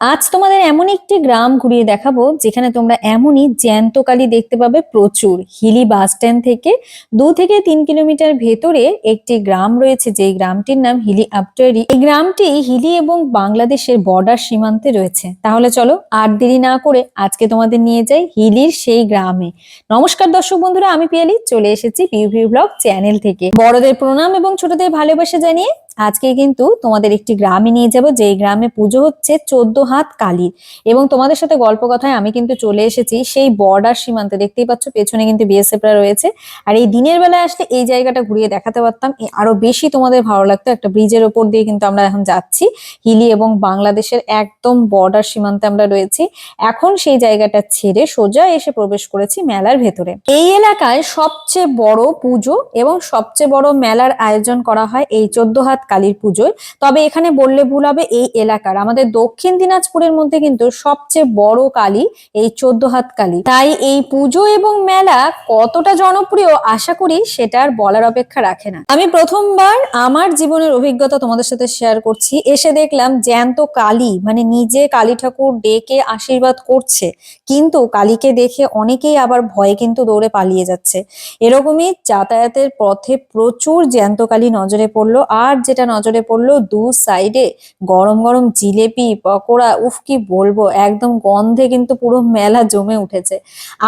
আজ তোমাদের এমন একটি গ্রাম ঘুরিয়ে দেখাবো, যেখানে তোমরা এমনই জ্যান্ত কালী দেখতে পাবে প্রচুর। হিলি বাস স্ট্যান্ড থেকে দু থেকে তিন কিলোমিটার ভেতরে একটি গ্রাম রয়েছে, যেই গ্রামটির নাম হিলি আপটারি এই গ্রামটি হিলি এবং বাংলাদেশের বর্ডার সীমান্তে রয়েছে। তাহলে চলো আর দেরি না করে আজকে তোমাদের নিয়ে যাই হিলির সেই গ্রামে। নমস্কার দর্শক বন্ধুরা, আমি পিয়ালি, চলে এসেছি পিউভি ব্লগ চ্যানেল থেকে। বড়দের প্রণাম এবং ছোটদের ভালোবাসা জানিয়ে আজকে কিন্তু তোমাদের একটি গ্রামে নিয়ে যাব, যেই গ্রামে পুজো হচ্ছে চোদ্দ হাত কালীর এবং তোমাদের সাথে গল্প কথায় আমি কিন্তু চলে এসেছি সেই বর্ডার সীমান্তে, দেখতেই পাচ্ছ পেছনে কিন্তু বিএসএফরা রয়েছে। আর এই দিনের বেলায় আসলে এই জায়গাটা ঘুরিয়ে দেখাতে পারতাম আরও বেশি তোমাদের ভালো লাগতো। একটা ব্রিজের ওপর দিয়ে কিন্তু আমরা এখন যাচ্ছি। হিলি এবং বাংলাদেশের একদম বর্ডার সীমান্তে আমরা রয়েছি। এখন সেই জায়গাটা ছেড়ে সোজা এসে প্রবেশ করেছি মেলার ভেতরে। এই এলাকায় সবচেয়ে বড় পুজো এবং সবচেয়ে বড় মেলার আয়োজন করা হয় এই চোদ্দ হাত কালীর পুজোয়। তবে এখানে বললে ভুল হবে, এই এলাকার, আমাদের দক্ষিণ দিনাজপুরের মধ্যে কিন্তু সবচেয়ে বড় কালী এই চোদ্দ হাত কালী। তাই এই পুজো এবং মেলা কতটা জনপ্রিয় আশা করি সেটা আর বলার অপেক্ষা রাখে না। আমি প্রথমবার আমার জীবনের অভিজ্ঞতা তোমাদের সাথে শেয়ার করছি। এসে দেখলাম জ্যান্ত কালী মানে নিজে কালী ঠাকুর ডেকে আশীর্বাদ করছে, কিন্তু কালীকে দেখে অনেকেই আবার ভয়ে কিন্তু দৌড়ে পালিয়ে যাচ্ছে। এরকমই যাতায়াতের পথে প্রচুর জ্যান্ত কালী নজরে পড়ল, আর যেটা নজরে পড়ল দু সাইডে গরম গরম জিলেপি, পকোড়া, উফ, কি বলব? একদম গন্ধে কিন্তু পুরো মেলা জমে উঠেছে।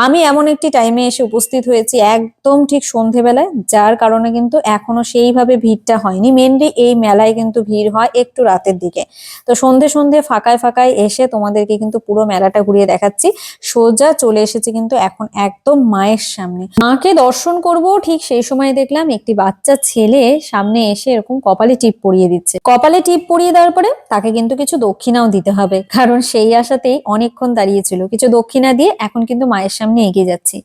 আমি এমন একটি টাইমে এসে উপস্থিত হয়েছি একদম ঠিক সন্ধেবেলায়, যার কারণে কিন্তু এখনও সেইভাবে ভিড়টা হয়নি। মেনলি এই মেলায় কিন্তু ভিড় হয় একটু রাতের দিকে। তো সন্ধে সন্ধে ফাঁকায় ফাঁকায় এসে তোমাদেরকে কিন্তু পুরো মেলাটা ঘুরিয়ে দেখাচ্ছি। সোজা চলে এসেছে কিন্তু এখন একদম মায়ের সামনে। মাকে দর্শন করব, ঠিক সেই সময় দেখলাম একটি বাচ্চা ছেলে সামনে এসে এরকম কপালে টিপ পরিয়ে দিচ্ছে। কপালে টিপ পরিয়ে দেওয়ার পরে তাকে কিন্তু কিছু দক্ষিণাও দিতে হবে। কারণ সেই আশাতেই অনেকক্ষণ দাঁড়িয়েছিল। কিছু দক্ষিণা দিয়ে এখন কিন্তু মায়ের সামনে এগিয়ে যাচ্ছি।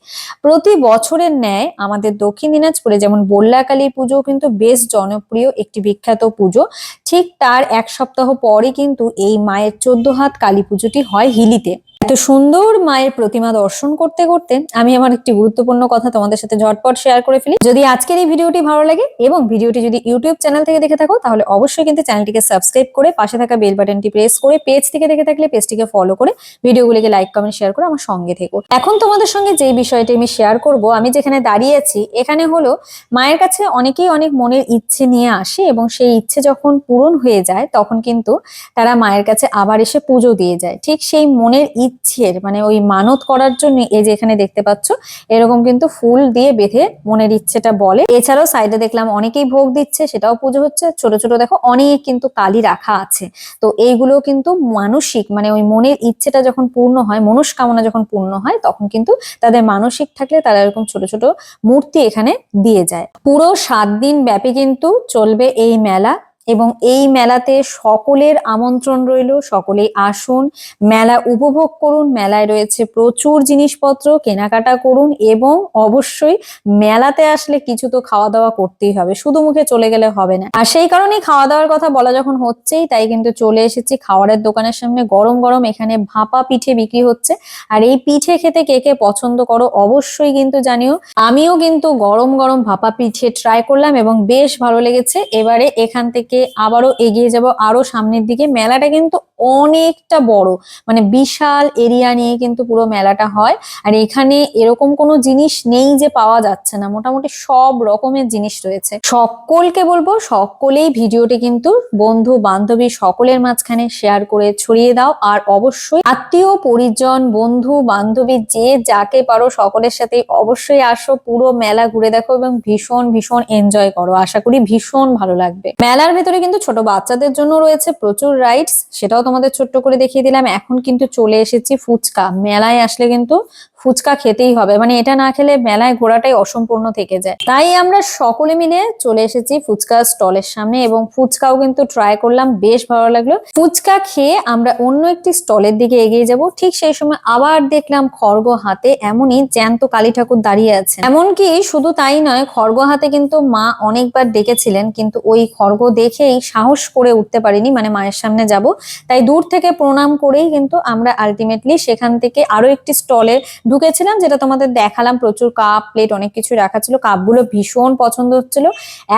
প্রতি বছরের ন্যায় আমাদের দক্ষিণ দিনাজপুরে যেমন বল্লাকালী পুজো কিন্তু বেশ জনপ্রিয় একটি বিখ্যাত পুজো। ঠিক তার এক সপ্তাহ পরে কিন্তু এই মায়ের চোদ্দ হাত কালী পুজোটি হয় হিলিতে। এত সুন্দর মায়ের প্রতিমা দর্শন করতে করতে আমি আমার একটি গুরুত্বপূর্ণ কথা তোমাদের সাথে ঝটপট শেয়ার করে ফেলি। যদি আজকের এই ভিডিওটি ভালো লাগে এবং ভিডিওটি যদি ইউটিউব চ্যানেল থেকে দেখে থাকো, তাহলে অবশ্যই কিন্তু চ্যানেলটিকে সাবস্ক্রাইব করে পাশে থাকা বেল বাটনটি প্রেস করে পেজ থেকে দেখে থাকলে পেজটিকে ফলো করে ভিডিওগুলিকে লাইক কমেন্ট শেয়ার করে আমার সঙ্গে থেকো। এখন তোমাদের সঙ্গে যেই বিষয়টি আমি শেয়ার করব, আমি যেখানে দাঁড়িয়ে আছি, এখানে হলো মায়ের কাছে অনেকেই অনেক মনের ইচ্ছে নিয়ে আসে এবং সেই ইচ্ছে যখন পূরণ হয়ে যায়, তখন কিন্তু তারা মায়ের কাছে আবার এসে পুজো দিয়ে যায়। ঠিক সেই মনের ইচ্ছের মানে ওই মানত করার জন্য এই যে এখানে দেখতে পাচ্ছ, এরকম কিন্তু ফুল দিয়ে বেঁধে মনের ইচ্ছেটা বলে। এছাড়াও সাইডে দেখলাম অনেকেই ভোগ দিচ্ছে, সেটাও পুজো হচ্ছে। ছোট ছোট দেখো অনেক কিন্তু কালি রাখা আছে। তো এইগুলো কিন্তু মানসিক মানে ওই মনের ইচ্ছেটা যখন পূর্ণ হয়, মনস্কামনা যখন পূর্ণ হয়, তখন কিন্তু তাদের মানসিক থাকলে তারা এরকম ছোট ছোট মূর্তি এখানে দিয়ে যায়। পুরো সাত দিন ব্যাপী কিন্তু চলবে এই মেলা। এবং এই মেলাতে সকলের আমন্ত্রণ রইল, সকলেই আসুন, মেলা উপভোগ করুন, মেলায় রয়েছে প্রচুর জিনিসপত্র, কেনাকাটা করুন এবং অবশ্যই মেলাতে আসলে কিছু তো খাওয়া দাওয়া করতেই হবে, শুধু মুখে চলে গেলে হবে না। আর সেই কারণেই খাওয়া দাওয়ার কথা বলা যখন হচ্ছেই, তাই কিন্তু চলে এসেছি খাওয়ারের দোকানের সামনে, গরম গরম এখানে ভাপা পিঠে বিক্রি হচ্ছে। আর এই পিঠে খেতে কে কে পছন্দ করো অবশ্যই কিন্তু জানিও। আমিও কিন্তু গরম গরম ভাপা পিঠে ট্রাই করলাম এবং বেশ ভালো লেগেছে। এবারে এখান থেকে আবারও এগিয়ে যাব আরও সামনের দিকে। মেলাটা কিন্তু অনেকটা বড় মানে বিশাল এরিয়া নিয়ে কিন্তু পুরো মেলাটা হয়। আর এখানে এরকম কোনো জিনিস নেই যে পাওয়া যাচ্ছে না। মোটামুটি সব রকমের জিনিস রয়েছে। সকলকে বলব, সকলেই ভিডিওটি কিন্তু বন্ধু, বান্ধবী সকলের মাঝখানে শেয়ার করে ছড়িয়ে দাও। আর অবশ্যই আত্মীয়, পরিজন, বন্ধু, বান্ধবী, যে যাকে পারো সকলের সাথে অবশ্যই আসো। পুরো মেলা ঘুরে দেখো এবং ভীষণ ভীষণ এনজয় করো। আশা করি ভীষণ ভালো লাগবে। মেলার ভেতরে কিন্তু ছোট বাচ্চাদের জন্য রয়েছে প্রচুর রাইডস সেটাও তোমাদের ছোট্ট করে দেখিয়ে দিলাম। এখন কিন্তু চলে এসেছি ফুচকা। মেলায় আসলে কিন্তু ফুচকা খেতেই হবে। মানে এটা না খেলে মেলায় ঘোরাটাই অসম্পূর্ণ থেকে যায়। তাই আমরা সকলে মিলে চলে এসেছি ফুচকা স্টলের সামনে এবং ফুচকাও কিন্তু ট্রাই করলাম। বেশ ভালো লাগল। ফুচকা খেয়ে আমরা অন্য একটি স্টলের দিকে এগিয়ে যাব। ঠিক সেই সময় আবার দেখলাম খড়গ হাতে এমনই জ্যান্ত কালী ঠাকুর দাঁড়িয়ে আছে এমনকি শুধু তাই নয় খড়গ হাতে কিন্তু মা অনেকবার ডেকেছিলেন, কিন্তু ওই খড়গ দেখে দেখেই সাহস করে উঠতে পারিনি মানে মায়ের সামনে যাব। তাই দূর থেকে প্রণাম করেই কিন্তু আমরা আলটিমেটলি সেখান থেকে আরও একটি স্টলে ঢুকেছিলাম, যেটা তোমাদের দেখালাম, প্রচুর কাপ প্লেট অনেক কিছু রাখা ছিল কাপগুলো ভীষণ পছন্দ হচ্ছিল।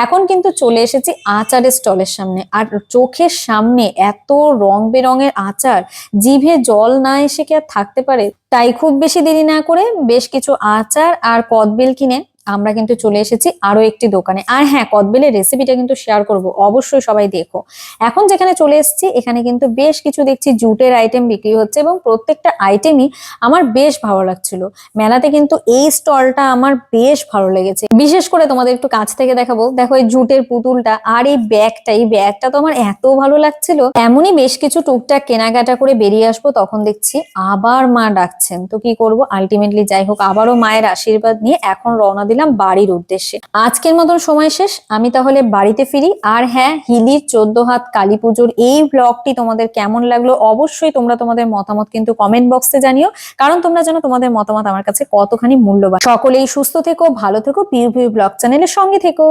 এখন কিন্তু চলে এসেছি আচারের স্টলের সামনে। আর চোখের সামনে এত রং বেরঙের আচার, জিভে জল না এসে কি আর থাকতে পারে? তাই খুব বেশি দেরি না করে বেশ কিছু আচার আর কদবেল কিনে আমরা কিন্তু চলে এসেছি আরও একটি দোকানে। আর হ্যাঁ কদবেলের রেসিপিটা কিন্তু শেয়ার করব, অবশ্যই সবাই দেখো। এখন যেখানে চলে এসেছি, এখানে কিন্তু বেশ কিছু দেখছি জুটের আইটেম বিক্রি হচ্ছে এবং প্রত্যেকটা আইটেমই আমার বেশ ভালো লাগছিল। মেলাতে কিন্তু এই স্টলটা আমার বেশ ভালো লেগেছে। বিশেষ করে তোমাদের একটু কাছ থেকে দেখাবো, দেখো এই জুটের পুতুলটা আর এই ব্যাগটা এই ব্যাগটা তো আমার এত ভালো লাগছিল। এমনই বেশ কিছু টুকটাক কেনাকাটা করে বেরিয়ে আসব, তখন দেখছি আবার মা ডাকছেন। তো কি করব? আলটিমেটলি যাই হোক, আবারও মায়ের আশীর্বাদ নিয়ে এখন রওনা দিলাম বাড়ির উদ্দেশ্যে। আজকের মতন সময় শেষ, আমি তাহলে বাড়িতে ফিরি। আর হ্যাঁ হিলির চোদ্দ হাত কালী পুজোর এই ব্লগটি তোমাদের কেমন লাগল অবশ্যই তোমরা তোমাদের মতামত কিন্তু কমেন্ট বক্সে জানিও। কারণ তোমরা যেন তোমাদের মতামত আমার কাছে কতখানি মূল্যবান। সকলেই সুস্থ থেকো, ভালো থেকো পিউ পিউ ব্লগ চ্যানেলের সঙ্গে থেকো।